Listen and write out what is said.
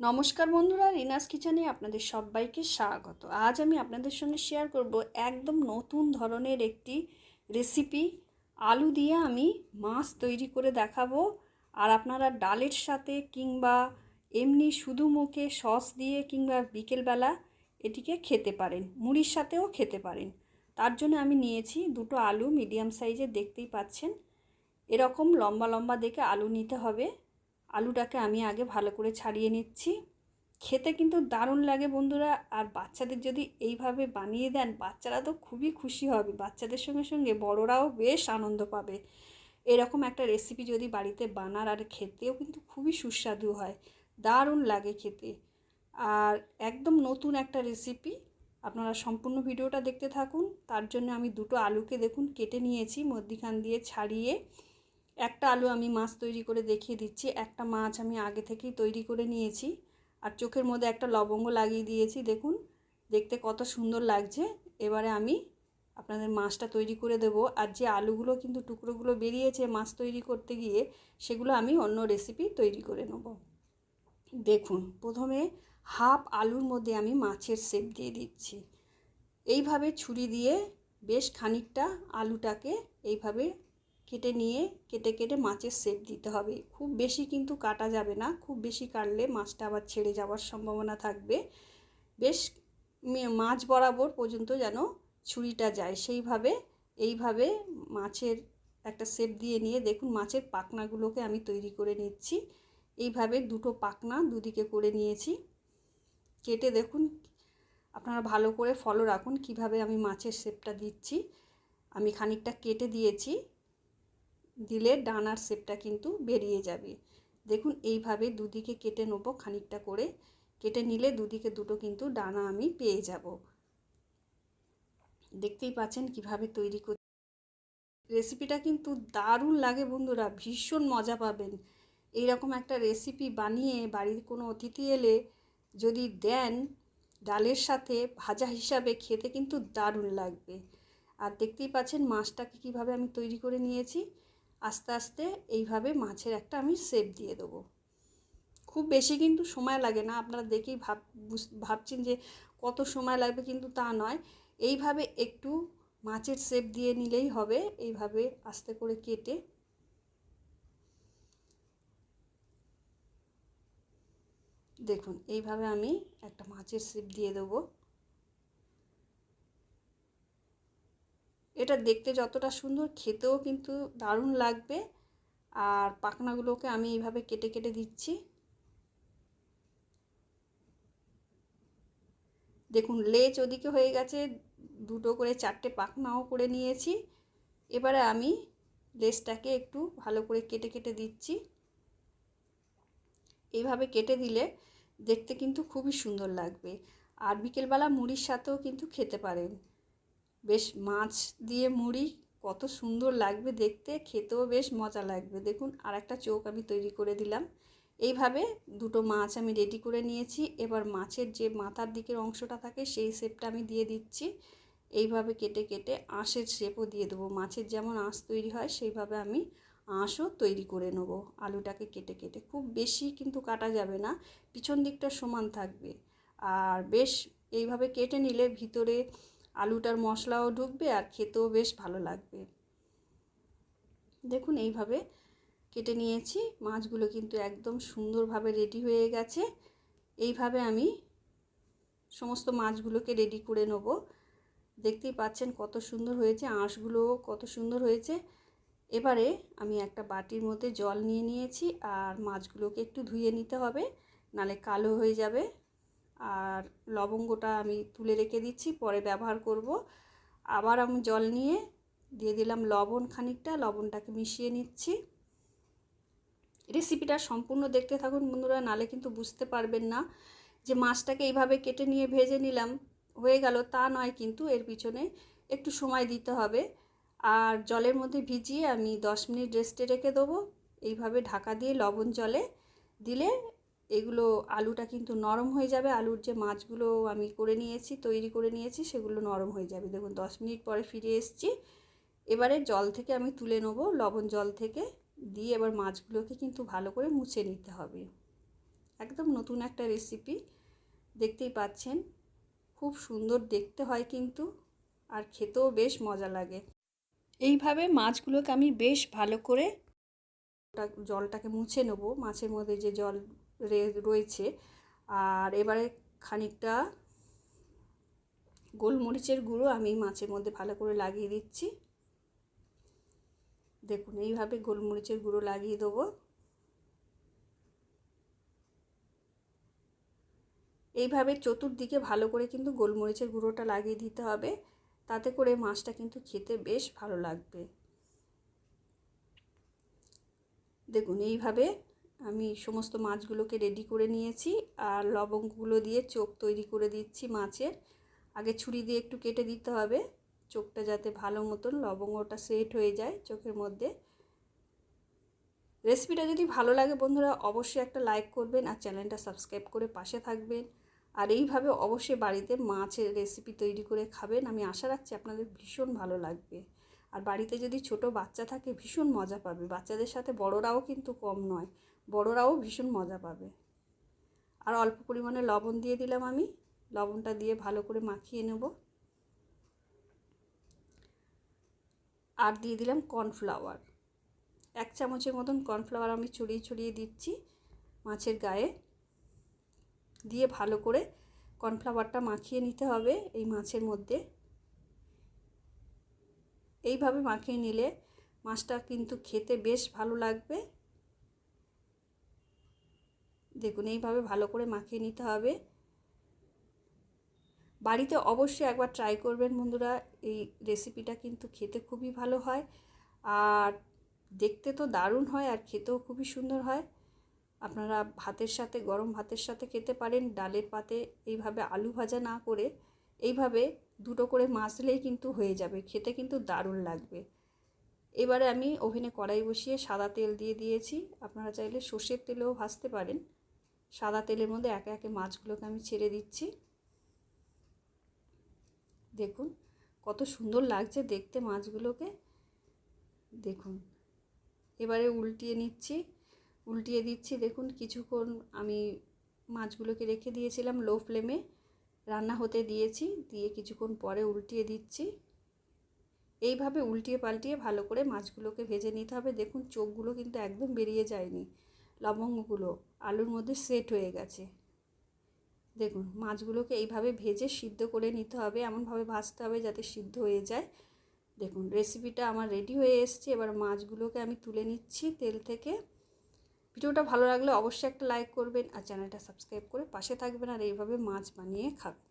নমস্কার বন্ধুরা, রিনাস কিচেনে আপনাদের সবাইকে স্বাগত। আজ আমি আপনাদের সঙ্গে শেয়ার করব একদম নতুন ধরনের একটি রেসিপি আলু দিয়ে আমি মাছ তৈরি করে দেখাবো। আর আপনারা ডালের সাথে কিংবা এমনি শুধু মুখে সস দিয়ে কিংবা বিকেলবেলা এটিকে খেতে পারেন, মুড়ির সাথেও খেতে পারেন। তার জন্য আমি নিয়েছি দুটো আলু মিডিয়াম সাইজের দেখতেই পাচ্ছেন। এরকম লম্বা লম্বা দেখে আলু নিতে হবে। আলুটাকে আমি আগে ভালো করে ছাড়িয়ে নিচ্ছি। খেতে কিন্তু দারুণ লাগে বন্ধুরা। আর বাচ্চাদের যদি এইভাবে বানিয়ে দেন, বাচ্চারা তো খুবই খুশি হবে। বাচ্চাদের সঙ্গে সঙ্গে বড়রাও বেশ আনন্দ পাবে। এরকম একটা রেসিপি যদি বাড়িতে বানার আর খেতেও কিন্তু খুবই সুস্বাদু হয়। দারুণ লাগে খেতে। আর একদম নতুন একটা রেসিপি আপনারা সম্পূর্ণ ভিডিওটা দেখতে থাকুন। তার জন্য আমি দুটো আলুকে দেখুন, কেটে নিয়েছি, মধ্যিখান দিয়ে ছাড়িয়ে একটা আলু আমি মাছ তৈরি করে দেখিয়ে দিচ্ছি, একটা মাছ আমি আগে থেকেই তৈরি করে নিয়েছি। আর চোখের মধ্যে একটা লবঙ্গ লাগিয়ে দিয়েছি, দেখুন, দেখতে কত সুন্দর লাগছে। এবারে আমি আপনাদের মাছটা তৈরি করে দেব। আর যে আলুগুলো কিন্তু টুকরোগুলো বেরিয়েছে মাছ তৈরি করতে গিয়ে, সেগুলো আমি অন্য রেসিপি তৈরি করে নেব। দেখুন, প্রথমে হাফ আলুর মধ্যে আমি মাছের সেপ দিয়ে দিচ্ছি। এইভাবে ছুরি দিয়ে বেশ খানিকটা আলুটাকে এইভাবে কেটে নিয়ে, কেটে কেটে মাছের শেপ দিতে হবে। খুব বেশি কিন্তু কাটা যাবে না, খুব বেশি কাটলে মাছটা আবার ছেড়ে যাওয়ার সম্ভাবনা থাকবে। বেশ মাছ বরাবর পর্যন্ত যেন ছুরিটা যায়। সেইভাবে, এইভাবে মাছের একটা শেপ দিয়ে নিয়ে দেখুন মাছের পাখনাগুলোকে আমি তৈরি করে নিচ্ছি। এইভাবে দুটো পাখনা দুদিকে করে নিয়েছি। কেটে দেখুন, আপনারা ভালো করে ফলো রাখুন কীভাবে আমি মাছের শেপটা দিচ্ছি। আমি খানিকটা কেটে দিয়েছি। দিলে ডানার শেপটা কিন্তু বেরিয়ে যাবে। দেখুন, এইভাবে দুদিকে কেটে নেব খানিকটা করে। কেটে নিলে দুদিকে দুটো কিন্তু ডানা আমি পেয়ে যাব। দেখতেই পাচ্ছেন কীভাবে তৈরি কর রেসিপিটা কিন্তু দারুণ লাগে বন্ধুরা, ভীষণ মজা পাবেন। এইরকম একটা রেসিপি বানিয়ে বাড়ির কোনো অতিথি এলে যদি দেন, ডালের সাথে ভাজা হিসাবে খেতে কিন্তু দারুণ লাগবে। আর দেখতেই পাচ্ছেন মাছটাকে কীভাবে আমি তৈরি করে নিয়েছি। আস্তে আস্তে এইভাবে মাছের একটা আমি সেপ দিয়ে দেবো। খুব বেশি কিন্তু সময় লাগে না, আপনারা দেখেই ভাব ভাবছেন যে কত সময় লাগবে কিন্তু তা নয়। এইভাবে একটু মাছের সেপ দিয়ে নিলেই হবে, এইভাবে আস্তে করে কেটে। দেখুন, এইভাবে আমি একটা মাছের সেপ দিয়ে দেবো। এটা দেখতে যতটা সুন্দর, খেতেও কিন্তু দারুণ লাগবে। আর পাখনাগুলোকে আমি এইভাবে কেটে কেটে দিচ্ছি। দেখুন লেজ ওদিকে হয়ে গেছে, দুটো করে চারটে পাখনাও করে নিয়েছি। এবারে আমি লেজটাকে একটু ভালো করে কেটে কেটে দিচ্ছি। এইভাবে কেটে দিলে দেখতে কিন্তু খুবই সুন্দর লাগবে। আর বিকেলবেলা মুড়ির সাথেও কিন্তু খেতে পারেন। বেশ মাছ দিয়ে মুড়ি, কত সুন্দর লাগবে দেখতে, খেতেও বেশ মজা লাগবে। দেখুন আর একটা চোখ আমি তৈরি করে দিলাম। এইভাবে দুটো মাছ আমি রেডি করে নিয়েছি। এবার মাছের যে মাথার দিকের অংশটা থাকে, সেই শেপটা আমি দিয়ে দিচ্ছি। এইভাবে কেটে কেটে আঁশের শেপও দিয়ে দেবো। মাছের যেমন আঁশ তৈরি হয়, সেইভাবে আমি আঁশও তৈরি করে নেব। আলুটাকে কেটে কেটে। খুব বেশি কিন্তু কাটা যাবে না, পিছন দিকটা সমান থাকবে। আর বেশ এইভাবে কেটে নিলে ভিতরে আলুটার মশলাও ঢুকবে আর খেতেও বেশ ভালো লাগবে। দেখুন, এইভাবে কেটে নিয়েছি। মাছগুলো কিন্তু একদম সুন্দরভাবে রেডি হয়ে গেছে। এইভাবে আমি সমস্ত মাছগুলোকে রেডি করে নেব। দেখতেই পাচ্ছেন কত সুন্দর হয়েছে, আঁশগুলোও কত সুন্দর হয়েছে। এবারে আমি একটা বাটির মধ্যে জল নিয়ে নিয়েছি আর মাছগুলোকে একটু ধুয়ে নিতে হবে, নালে কালো হয়ে যাবে। আর লবঙ্গটা আমি তুলে রেখে দিচ্ছি, পরে ব্যবহার করব। আবার আমি জল নিয়ে দিয়ে দিলাম লবণ খানিকটা, লবণটাকে মিশিয়ে নিচ্ছি। রেসিপিটা সম্পূর্ণ দেখতে থাকুন বন্ধুরা, নালে কিন্তু বুঝতে পারবেন না যে মাছটাকে এইভাবে কেটে নিয়ে ভেজে নিলাম, হয়ে গেল তা নয় কিন্তু এর পিছনে একটু সময় দিতে হবে। আর জলের মধ্যে ভিজিয়ে আমি দশ মিনিট রেস্টে রেখে দেবো। এইভাবে ঢাকা দিয়ে লবণ জলে দিলে এগুলো আলুটা কিন্তু নরম হয়ে যাবে। আলুর যে মাছগুলো আমি করে নিয়েছি, তৈরি করে নিয়েছি, সেগুলো নরম হয়ে যাবে। দেখুন, দশ মিনিট পরে ফিরে এসেছি। এবারে জল থেকে আমি তুলে নেব, লবণ জল থেকে। দিয়ে এবার মাছগুলোকে কিন্তু ভালো করে মুছে নিতে হবে। একদম নতুন একটা রেসিপি দেখতেই পাচ্ছেন। খুব সুন্দর দেখতে হয় কিন্তু, আর খেতেও বেশ মজা লাগে। এইভাবে মাছগুলোকে আমি বেশ ভালো করে জলটাকে মুছে নেব। মাছের মধ্যে যে জল রয়েছে। আর এবারে খানিকটা গোলমরিচের গুঁড়ো আমি মাছের মধ্যে ভালো করে লাগিয়ে দিচ্ছি। দেখুন, এইভাবে গোলমরিচের গুঁড়ো লাগিয়ে দেবো। এইভাবে চতুর্দিকে ভালো করে কিন্তু গোলমরিচের গুঁড়োটা লাগিয়ে দিতে হবে। তাতে করে মাছটা কিন্তু খেতে বেশ ভালো লাগবে। দেখুন, এইভাবে আমি সমস্ত মাছগুলোকে রেডি করে নিয়েছি আর লবঙ্গগুলো দিয়ে চোখ তৈরি করে দিচ্ছি মাছের। আগে ছুরি দিয়ে একটু কেটে দিতে হবে, চোখটা যাতে ভালো মতন লবঙ্গটা সেট হয়ে যায় চোখের মধ্যে। রেসিপিটা যদি ভালো লাগে বন্ধুরা, অবশ্যই একটা লাইক করবেন আর চ্যানেলটা সাবস্ক্রাইব করে পাশে থাকবেন। আর এইভাবে অবশ্যই বাড়িতে মাছের রেসিপি তৈরি করে খাবেন, আমি আশা রাখছি আপনাদের ভীষণ ভালো লাগবে। আর বাড়িতে যদি ছোট বাচ্চা থাকে, ভীষণ মজা পাবে। বাচ্চাদের সাথে বড়রাও কিন্তু কম নয়। বড়রাও ভীষণ মজা পাবে। আর অল্প পরিমাণে লবণ দিয়ে দিলাম আমি। লবণটা দিয়ে ভালো করে মাখিয়ে নেব। আর দিয়ে দিলাম কর্নফ্লাওয়ার। এক চামচের মতন কর্নফ্লাওয়ার আমি ছড়িয়ে ছড়িয়ে দিচ্ছি মাছের গায়ে। দিয়ে ভালো করে কর্নফ্লাওয়ারটা মাখিয়ে নিতে হবে এই মাছের মধ্যে। এইভাবে মাখিয়ে নিলে মাছটা কিন্তু খেতে বেশ ভালো লাগবে। দেখুন, এইভাবে ভালো করে মাখিয়ে নিতে হবে। বাড়িতে অবশ্যই একবার ট্রাই করবেন বন্ধুরা, এই রেসিপিটা কিন্তু খেতে খুবই ভালো হয়। আর দেখতে তো দারুণ হয় আর খেতেও খুবই সুন্দর হয়। আপনারা ভাতের সাথে, গরম ভাতের সাথে খেতে পারেন, ডালের পাতে এইভাবে আলু ভাজা না করে এইভাবে দুটো করে মাছ কিন্তু হয়ে যাবে, খেতে কিন্তু দারুণ লাগবে। এবারে আমি ওভেনে কড়াই বসিয়ে সাদা তেল দিয়ে দিয়েছি। আপনারা চাইলে সর্ষের তেলেও ভাজতে পারেন। সাদা তেলের মধ্যে একে একে মাছগুলোকে আমি ছেড়ে দিচ্ছি। দেখুন, কত সুন্দর লাগছে দেখতে মাছগুলোকে। দেখুন, এবারে উল্টিয়ে নিচ্ছি। উল্টিয়ে দিচ্ছি, দেখুন, কিছুক্ষণ আমি মাছগুলোকে রেখে দিয়েছিলাম লো ফ্লেমে রান্না হতে দিয়েছি, দিয়ে কিছুক্ষণ পরে উল্টিয়ে দিচ্ছি। এইভাবে উল্টিয়ে পাল্টিয়ে ভালো করে মাছগুলোকে ভেজে নিতে হবে। দেখুন, চোখগুলো কিন্তু একদম বেরিয়ে যায়নি। লবঙ্গগুলো আলুর মধ্যে সেট হয়ে গেছে। দেখুন, মাছগুলোকে এইভাবে ভেজে সিদ্ধ করে নিতে হবে, এমনভাবে ভাজতে হবে যাতে সিদ্ধ হয়ে যায়। দেখুন রেসিপিটা আমার রেডি হয়ে এসছে। এবার মাছগুলোকে আমি তুলে নিচ্ছি তেল থেকে। ভিডিওটা ভালো লাগলে অবশ্যই একটা লাইক করবেন আর চ্যানেলটা সাবস্ক্রাইব করে পাশে থাকবেন আর এইভাবে মাছ বানিয়ে খাবেন।